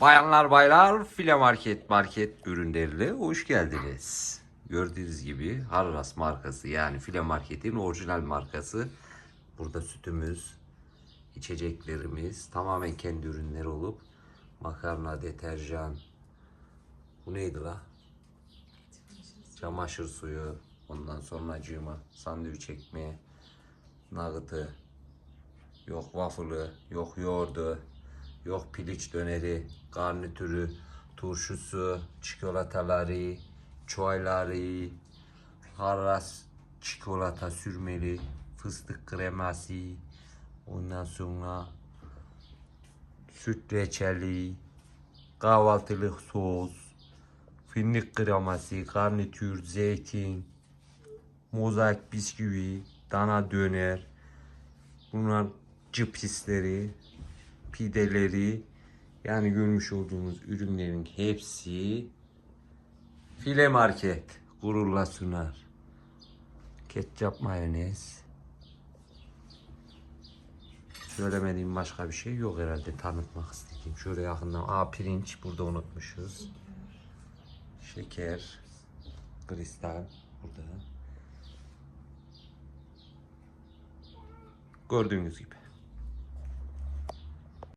Bayanlar baylar file market market ürünlerine hoş geldiniz. Gördüğünüz gibi Harras markası yani file marketin orijinal markası. Burada sütümüz, içeceklerimiz tamamen kendi ürünleri olup makarna, deterjan, bu neydi la? Çamaşır suyu, ondan sonra cıma, sandviç ekmeği, nugget'ı, yok waffle'ı, yok yoğurdu, yok piliç döneri, garnitürü, turşusu, çikolataları, çayları, harras çikolata sürmeli, fıstık kreması, ondan sonra süt reçeli, kahvaltılık sos, fındık kreması, garnitür, zeytin, mozaik bisküvi, dana döner, bunlar cipisleri, pideleri, yani görmüş olduğunuz ürünlerin hepsi file market gururla sunar. Ketçap mayonez. Söylemediğim başka bir şey yok herhalde tanıtmak istediğim. Şöyle yakından. Aa pirinç burada unutmuşuz. Şeker. Kristal burada. Gördüğünüz gibi.